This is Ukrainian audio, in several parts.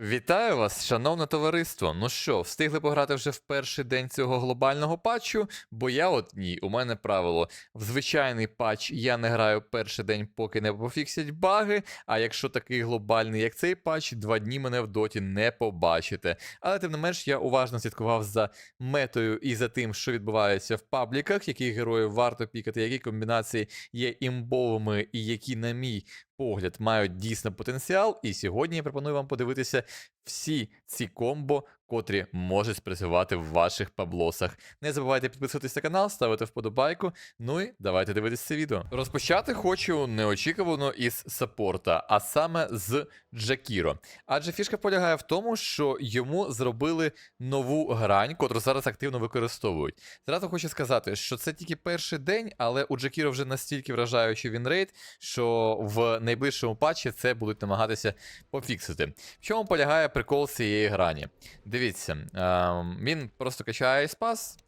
Вітаю вас, шановне товариство. Ну що, встигли пограти вже в перший день цього глобального патчу? Бо я от ні, у мене правило. В звичайний патч я не граю перший день, поки не пофіксять баги. А якщо такий глобальний, як цей патч, два дні мене в доті не побачите. Але тим не менш, я уважно слідкував за метою і за тим, що відбувається в пабліках, яких героїв варто пікати, які комбінації є імбовими і які, на мій погляд, мають дійсно потенціал. І сьогодні я пропоную вам подивитися всі ці комбо, котрі можуть спрацювати в ваших паблосах. Не забувайте підписуватись на канал, ставити вподобайку. Ну і давайте дивитися це відео. Розпочати хочу неочікувано із саппорта, а саме з Джакіро. Адже фішка полягає в тому, що йому зробили нову грань, котру зараз активно використовують. Зразу хочу сказати, що це тільки перший день, але у Джакіро вже настільки вражаючий вінрейт, що в найближчому патчі це будуть намагатися пофіксити. В чому полягає прикол цієї грані? Дивіться, ем, він просто качає айспас,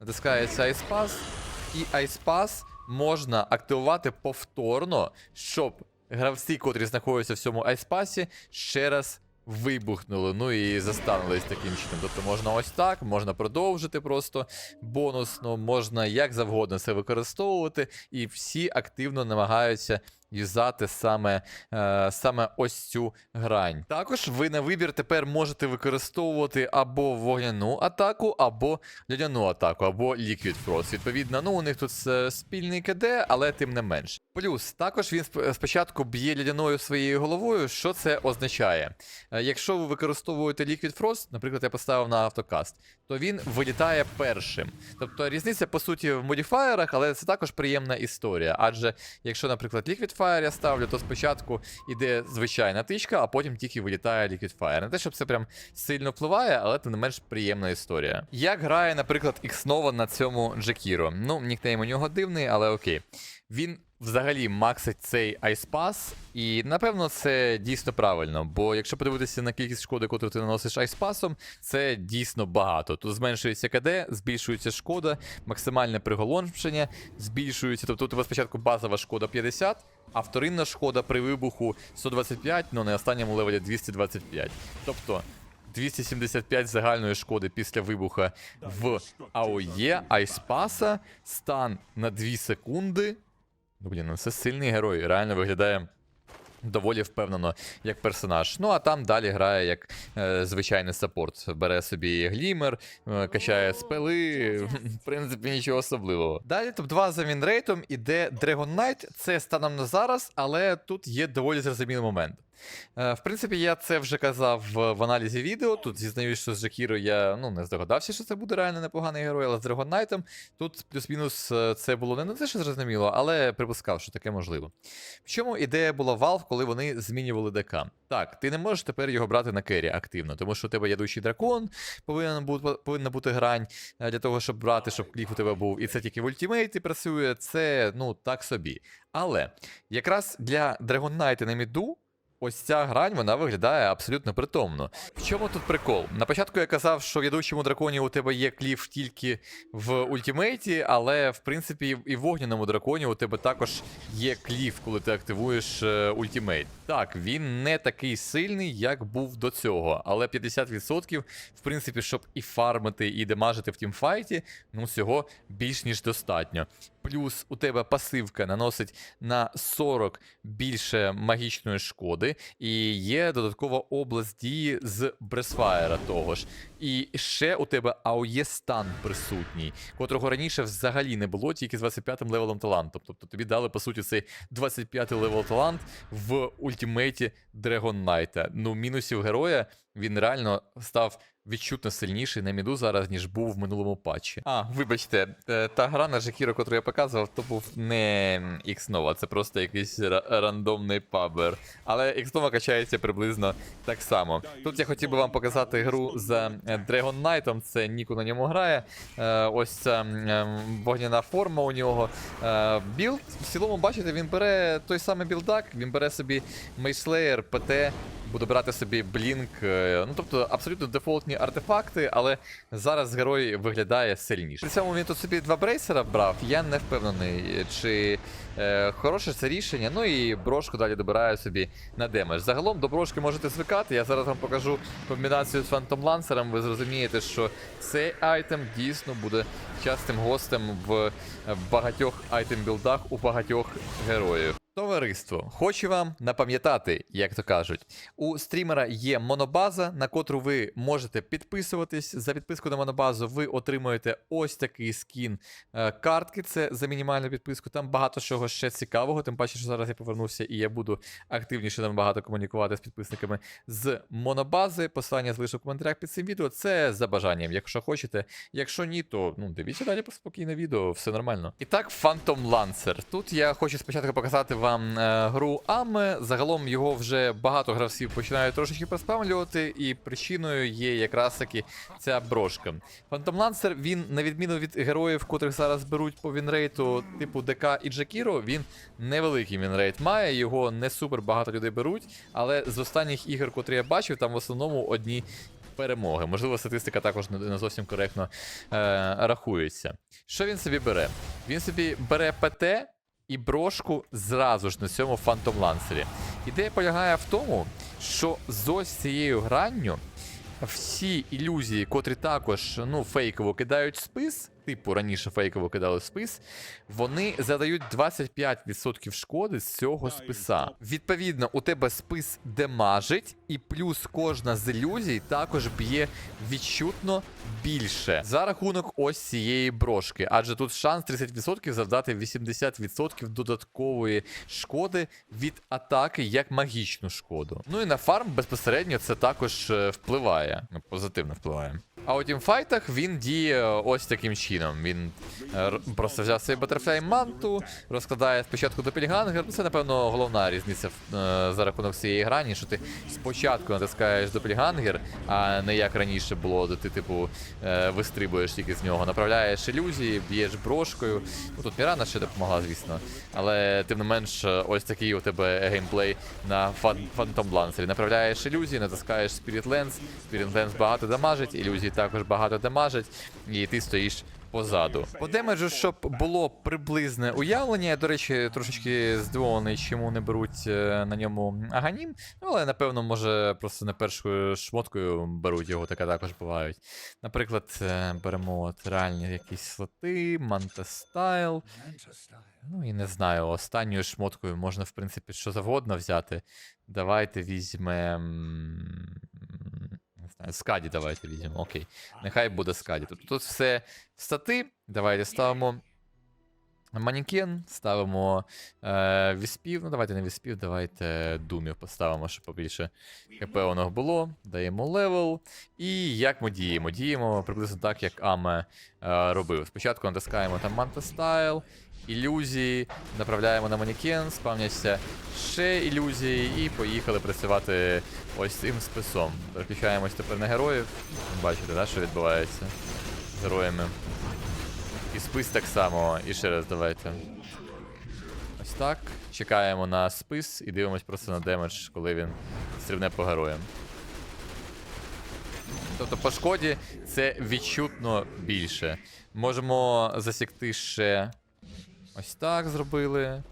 натискається айспас, і айспас можна активувати повторно, щоб гравці, котрі знаходяться в цьому айспасі, ще раз вибухнули. Ну і застанулись таким чином. Тобто можна ось так, можна продовжити просто бонусно, можна як завгодно це використовувати, і всі активно намагаються юзати саме, е, саме ось цю грань. Також ви на вибір тепер можете використовувати або вогняну атаку, або льодяну атаку, або Liquid Frost. Відповідно, ну у них тут спільний КД, але тим не менш. Плюс також він спочатку б'є льодяною своєю головою. Що це означає? Е, Якщо ви використовуєте Liquid Frost, наприклад, я поставив на автокаст, то він вилітає першим. Тобто різниця по суті в модіфаєрах, але це також приємна історія. Адже якщо, наприклад, Liquid Fire я ставлю, то спочатку йде звичайна тичка, а потім тільки вилітає Liquid Fire. Не те, щоб це прям сильно впливає, але тим не менш приємна історія. Як грає, наприклад, Ікснова на цьому Джекіро? Ну, нікнейм у нього дивний, але окей. Він взагалі максить цей айспас, і напевно це дійсно правильно. Бо якщо подивитися на кількість шкоди, яку ти наносиш айспасом, це дійсно багато. Тут зменшується КД, збільшується шкода, максимальне приголомшення збільшується. Тобто у тебе спочатку базова шкода 50, а вторинна шкода при вибуху 125, ну на останньому левелі 225. Тобто. 275 загальної шкоди після вибуха в АОЄ, Айспаса, стан на 2 секунди. Ну, блін, ну це сильний герой, реально виглядає доволі впевнено як персонаж. Ну а там далі грає як е, звичайний саппорт. Бере собі глімер, е, качає спели, в принципі, нічого особливого. Далі топ-2 за вінрейтом іде Dragon Knight. Це станом на зараз, але тут є доволі зрозумілий момент. Е, В принципі, я це вже казав в, аналізі відео. Тут зізнаюсь, що з Джакіро я ну, не здогадався, що це буде реально непоганий герой, але з Knight тут плюс-мінус е, це було не те, що зрозуміло, але припускав, що таке можливо. В чому ідея була Valve, коли вони змінювали ДК? Так, ти не можеш тепер його брати на кері активно, тому що у тебе ядучий дракон, повинен бути, повинна бути грань е, для того, щоб брати, щоб кліп у тебе був. І це тільки в ультимейті працює, це ну так собі. Але якраз для Dragon Knight на міду. Ось ця грань вона виглядає абсолютно притомно. В чому тут прикол? На початку я казав, що в ядучому драконі у тебе є кліф тільки в ультимейті, але в принципі і в вогняному драконі у тебе також є кліф, коли ти активуєш е, ультимейт. Так, він не такий сильний, як був до цього, але 50% в принципі, щоб і фармити, і демажити в тімфайті, ну цього більш ніж достатньо. Плюс у тебе пасивка наносить на 40 більше магічної шкоди, і є додаткова область дії з Бресфаєра того ж. І ще у тебе АОЄ стан присутній, котрого раніше взагалі не було, тільки з 25-м левелом таланту. Тобто тобі дали, по суті, цей 25-й левел талант в ультимейті Dragon Knight. Ну, мінусів героя він реально став відчутно сильніший на міду зараз, ніж був в минулому патчі. А, вибачте, е, та гра на Жакіро, яку я показував, то був не X-Nova, це просто якийсь рандомний пабер. Але X-Nova качається приблизно так само. Тут я хотів би вам показати гру за е, Dragon Knight, це Ніку на ньому грає. Е, Ось ця вогняна форма у нього. Білд, в цілому, бачите, він бере той самий білдак, він бере собі Мейслеєр, ПТ буду брати собі блінк. е, Ну тобто абсолютно дефолтні артефакти, але зараз герой виглядає сильніше. При цьому він тут собі два брейсера брав. Я не впевнений, чи е, хороше це рішення. Ну і брошку далі добираю собі на демедж. Загалом до брошки можете звикати. Я зараз вам покажу комбінацію з Фантом Лансером. Ви зрозумієте, що цей айтем дійсно буде частим гостем в багатьох айтем-білдах у багатьох героїв. Товариство, хочу вам напам'ятати, як то кажуть, у стрімера є монобаза, на котру ви можете підписуватись. За підписку на монобазу ви отримуєте ось такий скін е, картки. Це за мінімальну підписку. Там багато чого ще цікавого. Тим паче, що зараз я повернувся і я буду активніше набагато комунікувати з підписниками з монобази. Посилання залишу в коментарях під цим відео. Це за бажанням, якщо хочете. Якщо ні, то ну дивіться далі спокійне відео, все нормально. І так, Phantom Lancer. Тут я хочу спочатку показати вам е, гру Аме. Загалом його вже багато гравців починають трошечки проспамлювати, і причиною є якраз таки ця брошка. Phantom Lancer, він, на відміну від героїв, котрих зараз беруть по вінрейту, типу ДК і Джакіро, він невеликий вінрейт має, його не супер багато людей беруть, але з останніх ігор, котрі я бачив, там в основному одні перемоги. Можливо, статистика також не зовсім коректно е, рахується. Що він собі бере? Він собі бере ПТ і брошку зразу ж на цьому Фантом Лансері. Ідея полягає в тому, що з ось цією гранню всі ілюзії, котрі також ну, фейково кидають спис, типу раніше фейково кидали спис, вони задають 25% шкоди з цього списа. Відповідно, у тебе спис демажить, і плюс кожна з ілюзій також б'є відчутно більше за рахунок ось цієї брошки. Адже тут шанс 30% завдати 80% додаткової шкоди від атаки як магічну шкоду. Ну і на фарм безпосередньо це також е, впливає, ну, позитивно впливає. А у тімфайтах він діє ось таким чином. Він е, просто взяв свій Butterfly манту, розкладає спочатку допельгангер. Ну, це, напевно, головна різниця е, за рахунок цієї грані, що ти спочатку натискаєш допельгангер, а не як раніше було, де ти, типу, е, вистрибуєш тільки з нього. Направляєш ілюзії, б'єш брошкою. Ну тут Мірана ще допомогла, звісно. Але тим не менш, ось такий у тебе геймплей на Phantom Lancer. Направляєш ілюзії, натискаєш Spirit Lens, Spirit Lens багато дамажить, ілюзії також багато дамажить, і ти стоїш позаду. По демеджу, щоб було приблизне уявлення, я, до речі, трошечки здивований, чому не беруть е, на ньому аганім. Ну, але напевно, може, просто не першою шмоткою беруть його, таке також бувають. Наприклад, е, беремо от реальні якісь слоти, Манта Стайл. Ну і не знаю, останньою шмоткою можна, в принципі, що завгодно взяти. Давайте візьмемо. Скаді давайте візьмемо. Окей. Нехай буде скаді. Тут, тут все стати. Давайте ставимо манекен, ставимо е, віспів. Ну, давайте не віспів, давайте думів поставимо, щоб побільше ХП у нас було. Даємо левел. І як ми діємо? Діємо приблизно так, як Аме е, робив. Спочатку натискаємо там Манта Стайл, ілюзії, направляємо на манекен, спавняться ще ілюзії, і поїхали працювати ось цим списом. Переключаємось тепер на героїв. Бачите, да, що відбувається з героями. І спис так само. І ще раз давайте. Ось так. Чекаємо на спис і дивимось просто на демедж, коли він стрибне по героям. Тобто по шкоді це відчутно більше. Можемо засікти ще ось так зробили.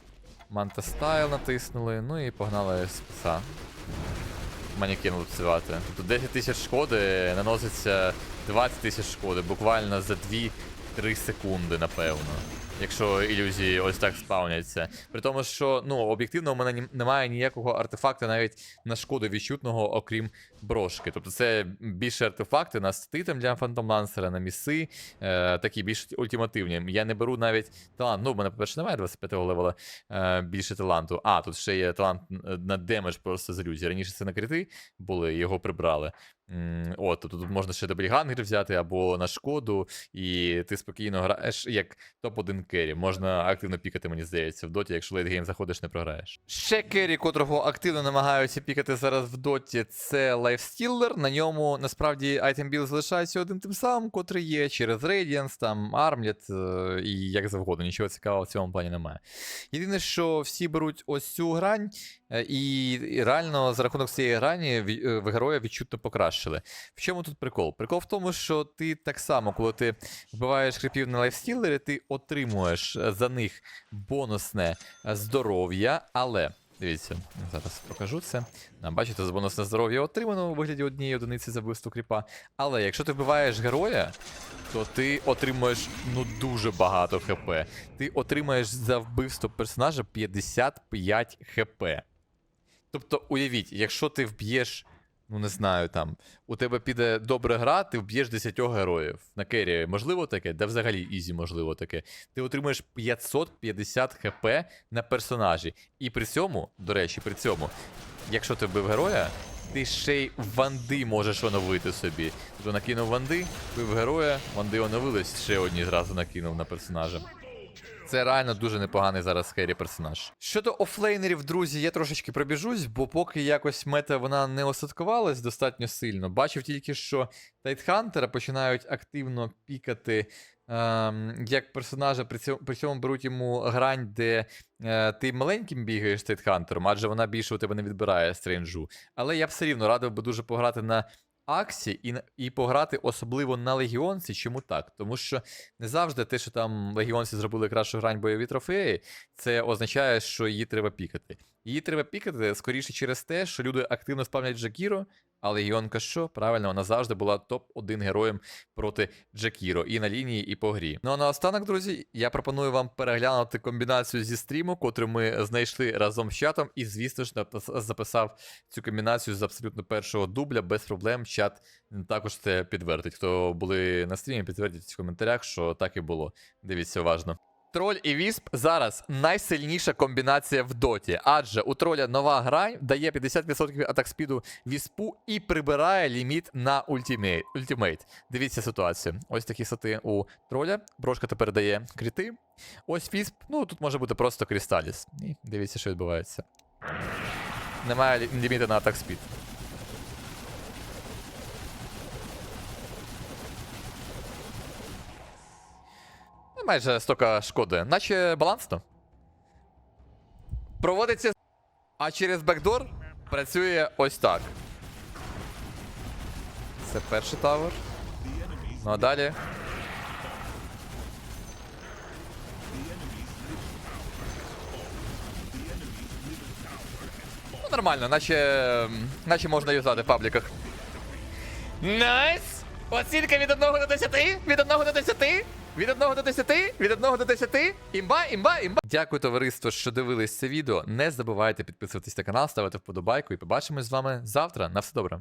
Манта Стайл натиснули, ну і погнали списа. Манекен лупцювати. Тобто 10 тисяч шкоди наноситься 20 тисяч шкоди буквально за 2-3 секунди, напевно. Якщо ілюзії ось так спавняться. При тому, що ну, об'єктивно у мене немає ніякого артефакту навіть на шкоду відчутного, окрім брошки. Тобто це більше артефакти на ститем для Lancer, на міси, е, такі більш ультимативні. Я не беру навіть талант. Ну, в мене, по-перше, немає 25-го левела е, більше таланту. А, тут ще є талант е, на демедж просто з ілюзії. Раніше це на крити були, його прибрали. От, тут можна ще доблігангер взяти або на шкоду, і ти спокійно граєш як топ-1 керрі. Можна активно пікати, мені здається, в доті, якщо лейтгейм заходиш, не програєш. Ще керрі, котрого активно намагаються пікати зараз в доті, це лайфстілер. На ньому насправді айтем біл залишається один тим самим, котрий є через Radiance, там е, і як завгодно. Нічого цікавого в цьому плані немає. Єдине, що всі беруть ось цю грань, е, і, реально за рахунок цієї грані е, в героя відчутно покращили. В чому тут прикол? Прикол в тому, що ти так само, коли ти вбиваєш кріпів на лайфстілері, ти отримуєш е, за них бонусне е, здоров'я, але. Дивіться, зараз покажу це. А, Бачите, з бонусне здоров'я отримано у вигляді однієї одиниці за вбивство кріпа. Але якщо ти вбиваєш героя, то ти отримуєш ну дуже багато хп. Ти отримаєш за вбивство персонажа 55 хп. Тобто, уявіть, якщо ти вб'єш, ну не знаю, там, у тебе піде добра гра, ти вб'єш 10 героїв. На керрі можливо таке? Да взагалі ізі можливо таке. Ти отримуєш 550 хп на персонажі. І при цьому, до речі, при цьому, якщо ти вбив героя, ти ще й ванди можеш оновити собі. Тобто накинув ванди, вбив героя, ванди оновились, ще одні зразу накинув на персонажа. Це реально дуже непоганий зараз скері персонаж. Щодо офлейнерів, друзі, я трошечки пробіжусь, бо поки якось мета вона не осадкувалась достатньо сильно. Бачив тільки, що Тайтхантера починають активно пікати. Ем, як персонажа, при цьому, при цьому беруть йому грань, де е, ти маленьким бігаєш Тайтхантером, адже вона більше у тебе не відбирає стрейнджу. Але я б все рівно радив би дуже пограти на Аксі і, і пограти особливо на Легіонці. Чому так? Тому що не завжди те, що там легіонці зробили кращу грань бойові трофеї, це означає, що її треба пікати. Її треба пікати скоріше через те, що люди активно спавнять Джакіро, а легіонка що? Правильно, вона завжди була топ-1 героєм проти Джакіро і на лінії, і по грі. Ну а наостанок, друзі, я пропоную вам переглянути комбінацію зі стріму, котру ми знайшли разом з чатом, і, звісно ж, записав цю комбінацію з абсолютно першого дубля без проблем. Чат також це підтвердить. Хто були на стрімі, підтвердіть в коментарях, що так і було. Дивіться уважно. Троль і Вісп зараз найсильніша комбінація в доті, адже у троля нова грань дає 50% атак спіду віспу і прибирає ліміт на ультимейт. Дивіться ситуацію. Ось такі сати у троля. Брошка тепер дає кріти. Ось вісп, ну тут може бути просто крісталіс. І дивіться, що відбувається. Немає ліміту на атак спід. Майже стока шкоди, наче балансно. Проводиться. А через бекдор працює ось так. Це перший тавер. Ну а далі. Ну, нормально, наче. наче можна юзати в пабліках. Найс! Оцінка від 1 до 10, від 1 до 10, від 1 до 10, від 1 до 10. Імба, імба, імба. Дякую, товариство, що дивились це відео. Не забувайте підписуватись на канал, ставити вподобайку і побачимось з вами завтра. На все добре.